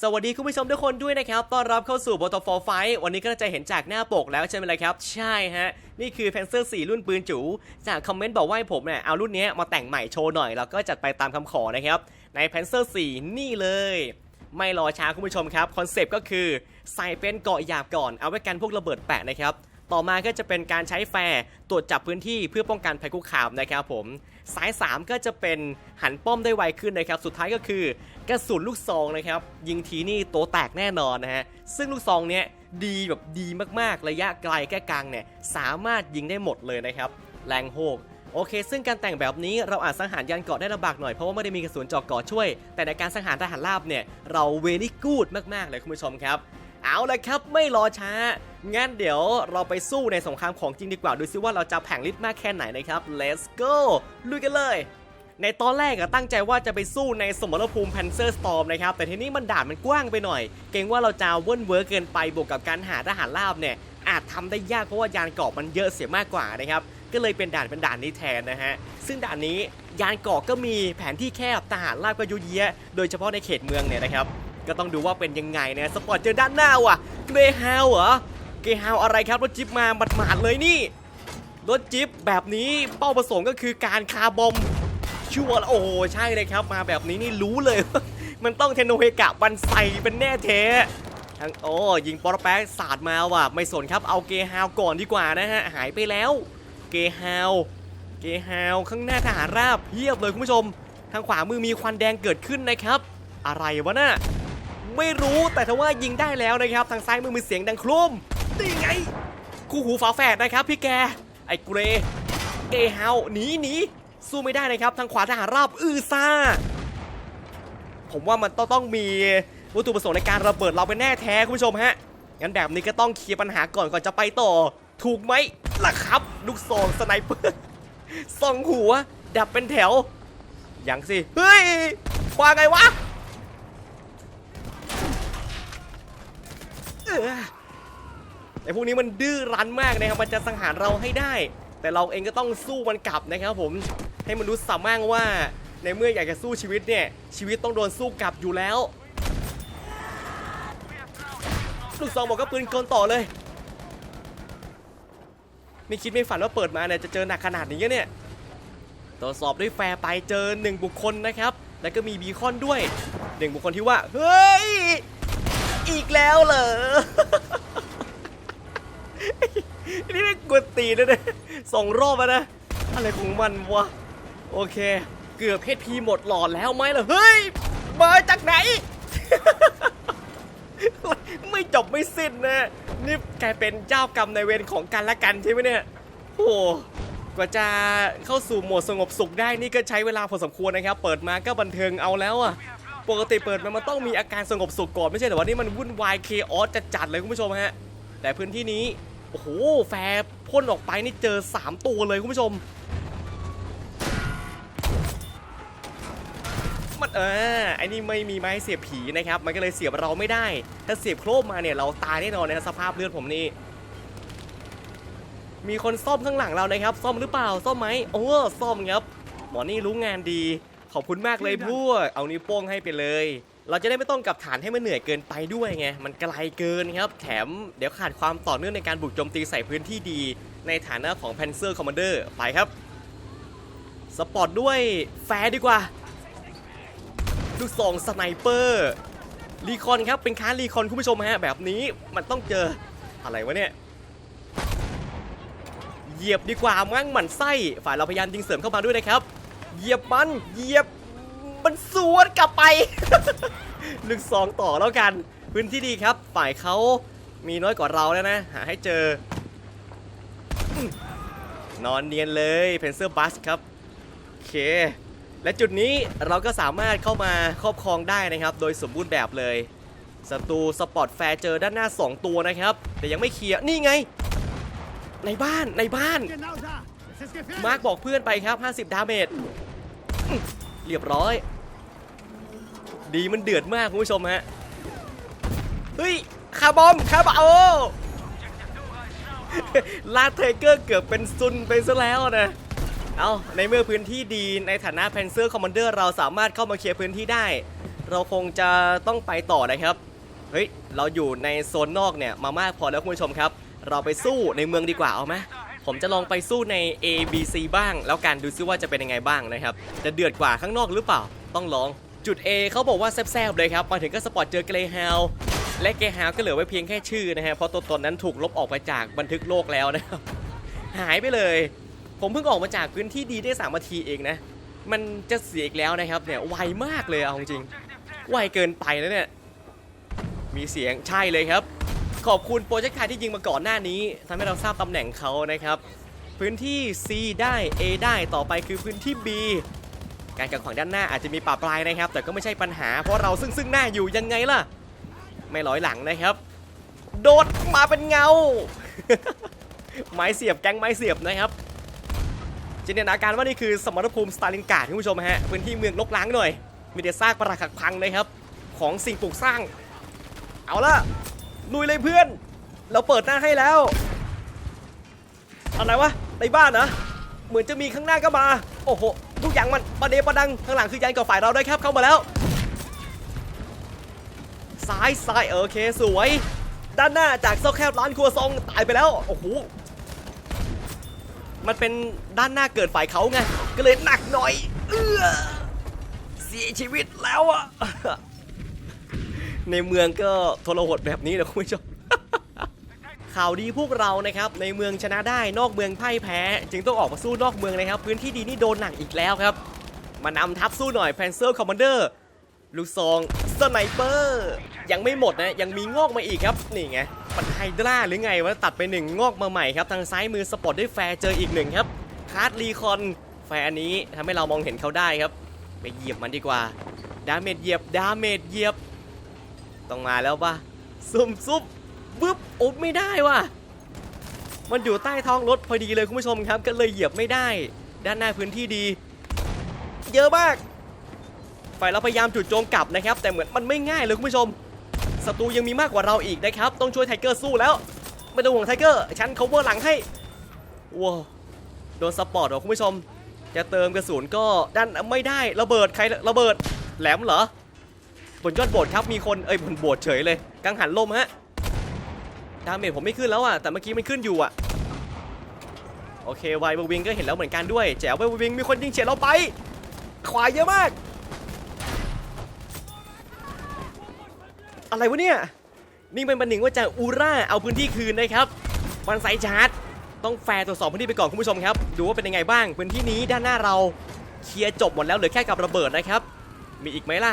สวัสดีคุณผู้ชมทุกคนด้วยนะครับ ต้อนรับเข้าสู่ b o t ฟอร์ไฟวันนี้ก็จะเห็นจากหน้าปกแล้วใช่ไหมล่ะครับ ใช่ฮะ นี่คือแพนเซอร์4รุ่นปืนจู จากคอมเมนต์บอกว่าให้ผมเนี่ย เอารุ่นนี้มาแต่งใหม่โชว์หน่อย แล้วก็จัดไปตามคำขอนะครับ ในแพนเซอร์4นี่เลย ไม่รอช้าคุณผู้ชมครับ คอนเซปต์ก็คือ ใส่เป็นเกาะหยาบก่อน เอาไว้กันพวกระเบิดแปะนะครับ ต่อมาก็จะเป็นการใช้แฟร์ตรวจจับพื้นที่เพื่อป้องกันภัยคุกคามนะครับผมสาย 3 ก็จะเป็นหันป้อมได้ไวขึ้นนะครับ สุดท้ายก็คือกระสุนลูกซองนะครับ ยิงทีนี่โตแตกแน่นอนนะฮะ ซึ่งลูกซองเนี้ยดีแบบดีมากๆ ระยะไกลแก้กลางเนี่ยสามารถยิงได้หมดเลยนะครับ แรงโหกโอเค ซึ่งการแต่งแบบนี้เราอาจสังหารยันเกาะได้ลำบากหน่อย เพราะว่าไม่ได้มีกระสุนเจอกเกาะช่วย แต่ในการสังหารทหารราบเนี่ย เราเวลี่กูดมาก ๆ เลยคุณผู้ชมครับ เอาละครับไม่รอช้า งั้นเดี๋ยวเราไปสู้ในสงครามของจริงดีกว่า ดูซิว่าเราจะแผงฤทธิ์มากแค่ไหนนะครับ let's go ลุยกันเลย ในตอนแรกอะตั้งใจว่าจะไปสู้ในสมรภูมิ Panzer Storm นะครับ แต่ทีนี้มันด่านมันกว้างไปหน่อย เกรงว่าเราจะเวิ้นเวิร์เกินไปบวกกับการหาทหารราบเนี่ย อาจทำได้ยากเพราะว่ายานเกราะมันเยอะเสียมากกว่านะครับก็เลยเป็นด่านเป็นด่านนี้แทนนะฮะ ซึ่งด่านนี้ยานเกราะก็มีแผนที่แคบทหารราบก็ยุ่ยเยียโดยเฉพาะในเขตเมืองเนี่ยนะครับ ก็ต้องดูว่าเป็นยังไงนะสปอร์ตเจอด้านหน้าว่ะเกรฮาวเหรอเกรฮาวอะไรครับรถจิ๊บมาหมาดๆเลยนี่ รถจิ๊บแบบนี้เป้าประสงค์ก็คือการคาบอมชัวร์แล้วโอ้ใช่เลยครับมาแบบนี้นี่รู้เลย มันต้องเทโนเฮกะบันไซเป็นแน่เททั้งโอ้ยิงปอร์แป๊กสาดมาว่ะไม่สนครับเอาเกฮาวก่อนดีกว่านะฮะหายไปแล้ว เกฮาวเกฮาวข้างหน้าทหารราบเพียบเลยคุณผู้ชม ทางขวามือมีควันแดงเกิดขึ้นนะครับ อะไรวะน่ะ ไม่รู้แต่ถ้าว่ายิงได้แล้วนะครับ ทางซ้ายมือมีเสียงดังโครมนี่ไงคู่หูฝาแฝดนะครับพี่แก ไอ้เกรเกฮาหนีหนีสู้ไม่ได้นะครับ ทางขวาทหารราบอือซ่า ผมว่ามันต้องต้องมีวัตถุประสงค์ในการระเบิดเราเป็นแน่แท้คุณผู้ชมฮะงั้นแบบนี้ก็ต้องเคลียร์ปัญหาก่อนก่อนจะไปต่อ ถูกไหมล่ะครับลูกซองสไนเปอร์ส่องหัว ดับเป็นแถวอย่างสิ เฮ้ยว่าไงวะเออ ไอพวกนี้มันดื้อรั้นมากนะครับมันจะสังหารเราให้ได้ แต่เราเองก็ต้องสู้มันกลับนะครับผมให้มันรู้สามั่งว่าในเมื่ออยากจะสู้ชีวิตเนี่ยชีวิตต้องโดนสู้กลับอยู่แล้วลูกซองบอกก็ปืนกลต่อเลยไม่คิดไม่ฝันว่าเปิดมาเนี่ยจะเจอหนักขนาดนี้เนี่ยตรวจสอบด้วยแฟร์ไปเจอหนึ่งบุคคลนะครับ แล้วก็มีบีคอนด้วยหนึ่งบุคคลที่ว่า เฮ้ย อีกแล้วเหรอ นี่ไม่กวนตีนนะเนี่ยสองรอบแล้วนะ อะไรของมันวะ โอเค เกือบเพชรพีหมดหลอดแล้วไหมล่ะ เฮ้ย มาจากไหน ไม่จบไม่สิ้นนะ นี่กลายเป็นเจ้ากรรมในเวรของกันและกันใช่ไหมเนี่ย โอ้โหกว่าจะเข้าสู่โหมดสงบสุขได้นี่ก็ใช้เวลาพอสมควรนะครับ เปิดมาก็บันเทิงเอาแล้วอะ ปกติเปิดมามันต้องมีอาการสงบสุขก่อนไม่ใช่เหรอวะนี่มันวุ่นวายเคออสจัดๆเลยคุณผู้ชมฮะแต่พื้นที่นี้โอ้โหแฟร์พ่นออกไปนี่เจอ 3 ตัวเลยคุณผู้ชมมันเออไอ้นี่ไม่มีไม้เสียบผีนะครับ มันก็เลยเสียบเราไม่ได้ ถ้าเสียบโครบมาเนี่ยเราตายแน่นอนนะสภาพเลือดผมนี่มีคนซ่อมข้างหลังเรานะครับ ซ่อมหรือเปล่าซ่อมไหมโอ้ซ่อมครับหมอนี่รู้งานดี ขอบคุณมากเลยพวกเอานิ้วโป้งให้ไปเลย เราจะได้ไม่ต้องกลับฐานให้มันเหนื่อยเกินไปด้วยไง มันไกลเกินครับ แถมเดี๋ยวขาดความต่อเนื่องในการบุกโจมตีใส่พื้นที่ดี ในฐานะของ Panzer Commander ไปครับ สปอร์ตด้วยแฟร์ดีกว่าลูกซองสไนเปอร์รีคอนครับ เป็นค้ารีคอนคุณผู้ชมฮะ แบบนี้มันต้องเจออะไรวะเนี่ยเหยียบดีกว่ามั่งหมันไส้ฝ่ายเราพยายามยิงเสริมเข้ามาด้วยนะครับ เหยียบมัน เหยียบ มันสวนกลับไป ลึกสองต่อแล้วกัน พื้นที่ดีครับ ฝ่ายเขามีน้อยกว่าเราแล้วนะ หาให้เจออืมนอนเนียนเลยเพนเซอร์บัสครับ โอเค และจุดนี้เราก็สามารถเข้ามาครอบครองได้นะครับ โดยสมบูรณ์แบบเลยศัตรูสปอร์ตแฟร์เจอด้านหน้า 2 ตัวนะครับ แต่ยังไม่เคลียร์ นี่ไง ในบ้านในบ้าน Genau da! Es ist gefährlich! มาร์กบอกเพื่อนไปครับ 50 ดาเมจอื้อ เรียบร้อย ดีมันเดือดมากคุณผู้ชมฮะ เฮ้ยคาร์บอมคาร์บอมโอ้ลาดเทเกอร์เกือบเป็นซุนไปซะแล้วนะ เอาในเมื่อพื้นที่ดีในฐานะแพนเซอร์คอมมานเดอร์เราสามารถเข้ามาเคลียร์พื้นที่ได้ เราคงจะต้องไปต่อนะครับ เฮ้ย เราอยู่ในโซนนอกเนี่ยมามากพอแล้วคุณผู้ชมครับ เราไปสู้ในเมืองดีกว่าเอาไหม ผมจะลองไปสู้ใน A B C บ้าง แล้วกันดูซิว่าจะเป็นยังไงบ้างนะครับ จะเดือดกว่าข้างนอกหรือเปล่า ต้องลอง จุด A เขาบอกว่าแซบๆเลยครับ มาถึงก็สปอร์ตเจอเกรฮาวและเกรฮาวก็เหลือไว้เพียงแค่ชื่อนะฮะ เพราะตัวตนนั้นถูกลบออกไปจากบันทึกโลกแล้วนะครับ หายไปเลย ผมเพิ่งออกมาจากพื้นที่ดีได้3นาทีเองนะ มันจะเสียอีกแล้วนะครับเนี่ย ไวมากเลยเอาจริง ไวเกินไปแล้วเนี่ย มีเสียงใช่เลยครับ ขอบคุณโปรเจกต์ไทยที่ยิงมาก่อนหน้านี้ทำให้เราทราบตำแหน่งเขานะครับ พื้นที่ C ได้ A ได้ต่อไปคือพื้นที่ B การกักขวางด้านหน้าอาจจะมีป่าปลายนะครับ แต่ก็ไม่ใช่ปัญหาเพราะเราซึ่งซึ่งหน้าอยู่ยังไงล่ะ ไม่ร้อยหลังนะครับ โดดมาเป็นเงา ไม้เสียบแก๊งไม้เสียบนะครับจินตนาการว่านี่คือสมรภูมิสตาลินการ์ดคุณผู้ชมฮะพื้นที่เมืองลกล้างหน่อย มีแต่ซากปรักหักพังนะครับ ของสิ่งปลูกสร้าง เอาละ ลุยเลยเพื่อน เราเปิดหน้าให้แล้ว อะไรวะ ในบ้านเหรอเหมือนจะมีข้างหน้าก็มา โอ้โห ทุกอย่างมันประเดประดัง ข้างหลังคือยันกับฝ่ายเราด้วยครับเข้ามาแล้ว ซ้ายซ้ายโอเคสวย ด้านหน้าจากซอกแคบร้านครัวซองตายไปแล้ว โอ้โห มันเป็นด้านหน้าเกิดฝ่ายเขาไง ก็เลยหนักหน่อย เออเสียชีวิตแล้วอะ ในเมืองก็ทรหดแบบนี้นะคุณผู้ชมข่าวดีพวกเรานะครับในเมืองชนะได้นอกเมืองพ่ายแพ้ จึงต้องออกมาสู้นอกเมืองนะครับ พื้นที่ดีนี่โดนหนักอีกแล้วครับ มานำทัพสู้หน่อยแพนเซอร์คอมมานเดอร์ลูกซองสไนเปอร์ยังไม่หมดนะ ยังมีงอกมาอีกครับ นี่ไงปันไฮดราหรือไงวะตัดไปหนึ่งงอกมาใหม่ครับ ทางซ้ายมือสปอร์ตได้แฟร์เจออีกหนึ่งครับคาร์ดรีคอนแฟร์อันนี้ทำให้เรามองเห็นเขาได้ครับ ไปเหยียบมันดีกว่าดาเมจเหยียบดาเมจเหยียบ ต้องมาแล้วปะซุ่มซุบปึ๊บอุ๊บไม่ได้ว่ะ มันอยู่ใต้ท้องรถพอดีเลยคุณผู้ชมครับ ก็เลยเหยียบไม่ได้ ด้านหน้าพื้นที่ดี เยอะมากฝ่ายเราพยายามจุดโจมกลับนะครับ แต่เหมือนมันไม่ง่ายเลยคุณผู้ชมศัตรูยังมีมากกว่าเราอีกนะครับ ต้องช่วยไทเกอร์สู้แล้วไม่ต้องห่วงไทเกอร์ฉัน cover หลังให้ว้าโดนสปอร์ตเหรอคุณผู้ชม จะเติมกระสุนก็ด้านไม่ได้ระเบิดใครระเบิดแหลมเหรอ บนยอดโบสถ์ครับมีคนเอ้ยบนโบสถ์เฉยเลยกังหันลมฮะดาเมจผมไม่ขึ้นแล้วอะแต่เมื่อกี้มันขึ้นอยู่อะโอเคไวเบอร์วิงก็เห็นแล้วเหมือนกันด้วยแจ๋วไวเบอร์วิงมีคนยิงเฉียดเราไป ขวาเยอะมาก อะไรวะเนี่ยนี่เป็นบันหนึ่งว่าจะอูร่าเอาพื้นที่คืนนะครับวันไซชาร์จต้องแฟร์ตรวจสอบพื้นที่ไปก่อนคุณผู้ชมครับ ดูว่าเป็นยังไงบ้างพื้นที่นี้ด้านหน้าเราเคลียร์จบหมดแล้วเหลือแค่กับระเบิดนะครับ มีอีกไหมล่ะ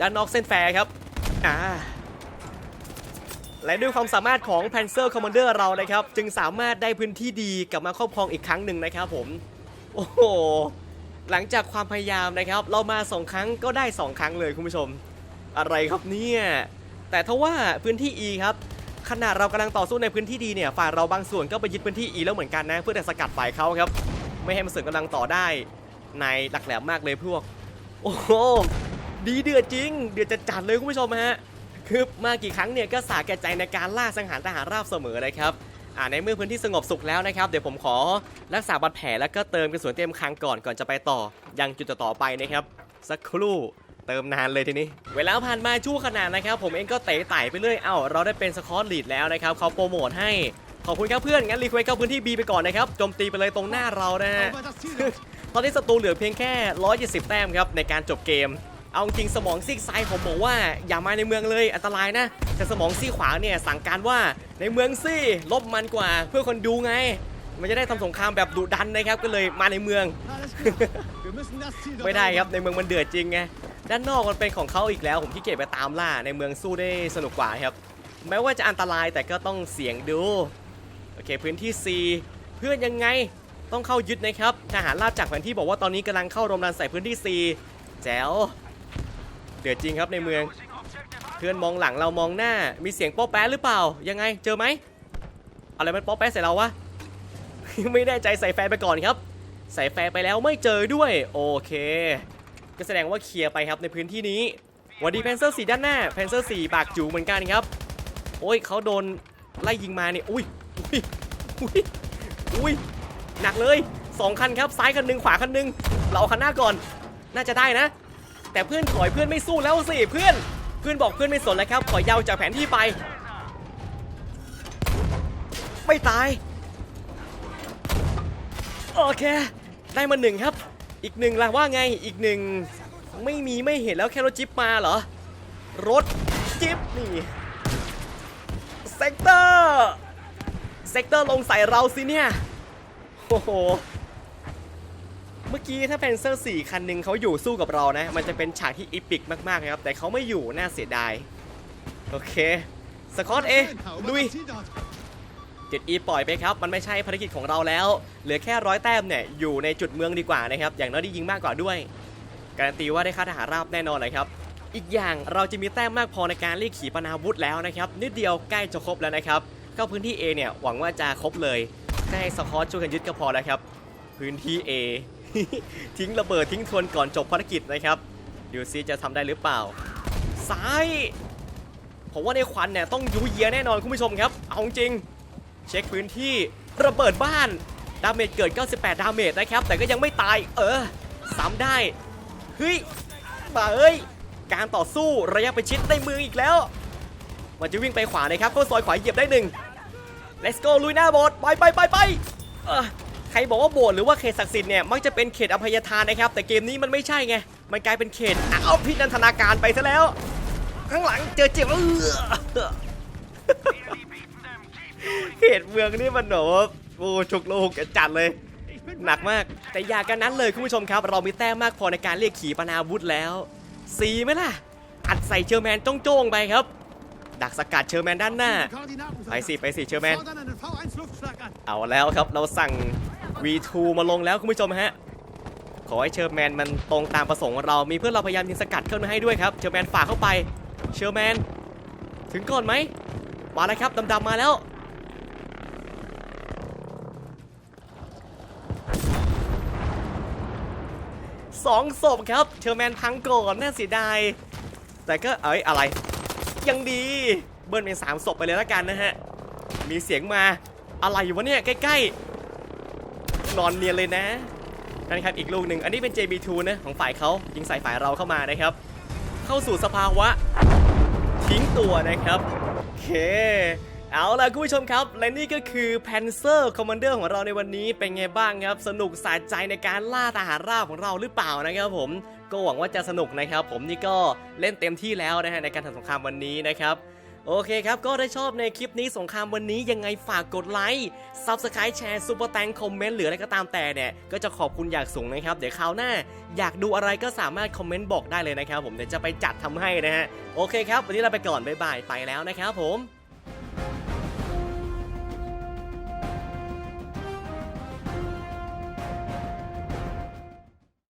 ด้านนอกเส้นแฟร์ครับอ่าและด้วยความสามารถของ Panzer Commander เรานะครับ จึงสามารถได้พื้นที่ดีกลับมาครอบครองอีกครั้งหนึ่งนะครับผม โอ้โห หลังจากความพยายามนะครับ เรามา 2 ครั้งก็ได้ 2 ครั้งเลยคุณผู้ชม อะไรครับเนี่ย แต่ถ้าว่าพื้นที่ E ครับ ขนาดเรากำลังต่อสู้ในพื้นที่ดีเนี่ยฝ่ายเราบางส่วนก็ไปยึดพื้นที่ E แล้วเหมือนกันนะ เพื่อจะสกัดฝ่ายเขาครับ ไม่ให้มันเสริมกำลังต่อได้ในหลักแหลมมากเลยพวก โอ้โห ดีเดือดจริง เดือดจัดๆเลยคุณผู้ชมฮะคือมากี่ครั้งเนี่ยก็สาแก่ใจในการล่าสังหารทหารราบเสมอเลยครับอ่าในเมื่อพื้นที่สงบสุขแล้วนะครับ เดี๋ยวผมขอรักษาบาดแผลแล้วก็เติมกระสุนเต็มคลังก่อนก่อนจะไปต่อ ยังจุดต่อไปนะครับ สักครู่เติมนานเลยทีนี้ เวลาผ่านมาชั่วขนาดนะครับ ผมเองก็เตะไต่ไปเรื่อยเอ้าเราได้เป็นสกอตลีดแล้วนะครับเขาโปรโมทให้ขอบคุณครับเพื่อน งั้นรีเควสเข้าพื้นที่ B ไปก่อนนะครับโจมตีไปเลยตรงหน้าเรานะฮะตอนนี้ศัตรูเหลือเพียงแค่ 170 แต้มครับในการจบเกม เอาจริงสมองซีกซ้ายผมบอกว่าอย่ามาในเมืองเลยอันตรายนะ แต่สมองซีกขวาเนี่ยสั่งการว่าในเมืองซี่ลบมันกว่าเพื่อคนดูไง มันจะได้ทำสงครามแบบดุดันนะครับก็เลยมาในเมือง ไม่ได้ครับในเมืองมันเดือดจริงไงด้านนอกมันเป็นของเขาอีกแล้ว ผมขี้เกียจไปตามล่าในเมืองสู้ได้สนุกกว่าครับแม้ว่าจะอันตรายแต่ก็ต้องเสี่ยงดูโอเคพื้นที่ C เพื่อนยังไงต้องเข้ายึดนะครับทหารราบจากแผนที่บอกว่าตอนนี้กำลังเข้ารมรันใส่พื้นที่ C แจ๋ว เดือดจริงครับในเมือง เพื่อนมองหลังเรามองหน้า มีเสียงป๊ะแป๊ะหรือเปล่า ยังไง เจอไหม อะไรมันป๊ะแป๊ะใส่เราวะ ไม่แน่ใจใส่แฟนไปก่อนครับ ใส่แฟร์ไปแล้วไม่เจอด้วย โอเค ก็แสดงว่าเคลียร์ไปครับในพื้นที่นี้ วันดีแพนเซอร์สีด้านหน้า แพนเซอร์สีปากจูเหมือนกันครับ โอ้ยเขาโดนไล่ยิงมาเนี่ย อุ้ย อุ้ย อุ้ย อุ้ย หนักเลยสองคันครับ ซ้ายคันหนึ่งขวาคันหนึ่งเราเอาคันหน้าก่อน น่าจะได้นะ แต่เพื่อนถอยเพื่อนไม่สู้แล้วสิเพื่อน เพื่อนบอกเพื่อนไม่สนแล้วครับ ขอยาวจากแผนที่ไป ไม่ตาย โอเค ได้มาหนึ่งครับ อีกหนึ่งล่ะว่าไงอีกหนึ่งไม่มีไม่เห็นแล้วแค่รถจิ๊บมาเหรอ รถจิ๊บนี่เซกเตอร์เซกเตอร์ลงใส่เราสิเนี่ยโอ้โห มื่อกี้ถ้าเป็นเซอร์สี่คันหนึ่งเขาอยู่สู้กับเรานะ มันจะเป็นฉากที่อีปิกมากๆนะครับ แต่เขาไม่อยู่น่าเสียดาย โอเค สกอตเอลุย 7E ปล่อยไปครับ มันไม่ใช่ภารกิจของเราแล้ว เหลือแค่ร้อยแต้มเนี่ย อยู่ในจุดเมืองดีกว่านะครับ อย่างน้อยได้ยิงมากกว่าด้วย การันตีว่าได้ค่าทหารราบแน่นอนเลยครับ อีกอย่างเราจะมีแต้มมากพอในการเรียกขีปนาวุธแล้วนะครับ นิดเดียวใกล้จะครบแล้วนะครับ เข้าพื้นที่ A เนี่ย หวังว่าจะครบเลยแค่ให้สกอตช่วยกันยึดก็พอแล้วครับ พื้นที่ A ทิ้งระเบิดทิ้งทวนก่อนจบภารกิจนะครับดูซิจะทำได้หรือเปล่า ซ้ายผมว่าในควันเนี่ยต้องยูเยียแน่นอนคุณผู้ชมครับ เอาจริง เช็คพื้นที่ระเบิดบ้าน ดาเมจเกิด 98 ดาเมจนะครับ แต่ก็ยังไม่ตาย เออซ้ำได้ เฮ้ยมาเอ้ย การต่อสู้ระยะประชิดในเมืองอีกแล้ว มันจะวิ่งไปขวานะครับ ก็ซอยขวาเหยียบได้หนึ่ง let's go ลุยหน้าบสไปไปไปไปเออ ครบอกว่าโบสถ์หรือว่าเขตศักดิ์สิทธิ์เนี่ยมักจะเป็นเขตอภัยทานนะครับ แต่เกมนี้มันไม่ใช่ไง มันกลายเป็นเขตเอาพินันทนาการไปซะแล้ว ข้างหลังเจอเจ็บเออเขตเมืองนี่มันแบบโอ้ฉุกโลกจัดเลย หนักมาก แต่อย่ากันนั้นเลยคุณผู้ชมครับ เรามีแต้มมากพอในการเรียกขี่ปนาวุธแล้วสีไหมล่ะ อัดใส่เชอร์แมนโจ้งๆไปครับ ดักสกัดเชอร์แมนด้านหน้า ไปสิไปสิเชอร์แมน เอาแล้วครับเราสั่ง V2 มาลงแล้วคุณผู้ชมฮะ ขอให้เชอร์แมนมันตรงตามประสงค์เรา มีเพื่อนเราพยายามยิงสกัดเข้ามาให้ด้วยครับ เชอร์แมนฝากเข้าไป เชอร์แมน ถึงก่อนไหม มาแล้วครับดำๆมาแล้ว สองศพครับ เชอร์แมนพังก่อนน่าเสียดาย แต่ก็เอ้ยอะไร ยังดี เบิ้ลเป็นสามศพไปเลยแล้วกันนะฮะ มีเสียงมา อะไรวะเนี่ยใกล้ๆ นอนเนียนเลยนะนั่นครับอีกลูกหนึ่งอันนี้เป็น JB2 นะของฝ่ายเขายิงใส่ฝ่ายเราเข้ามานะครับ เข้าสู่สภาวะ ทิ้งตัวนะครับโอเคเอาล่ะคุณผู้ชมครับ และนี่ก็คือ Panzer Commander ของเราในวันนี้เป็นไงบ้างครับ สนุกสะใจในการล่าทหารราบของเราหรือเปล่านะครับผมก็หวังว่าจะสนุกนะครับ ผมนี่ก็เล่นเต็มที่แล้วนะฮะในการทำสงครามวันนี้นะครับ โอเคครับ ก็ได้ชอบในคลิปนี้สงครามวันนี้ยังไงฝากกดไลค์ Subscribe แชร์ซูเปอร์แตงคอมเมนต์หรืออะไรก็ตามแต่เนี่ย ก็จะขอบคุณอย่างสูงนะครับ เดี๋ยวคราวหน้า อยากดูอะไรก็สามารถคอมเมนต์บอกได้เลยนะครับผมเดี๋ยวจะไปจัดทำให้นะฮะโอเคครับ วันนี้เราไปก่อนบ๊ายบายไปแล้วนะครับผม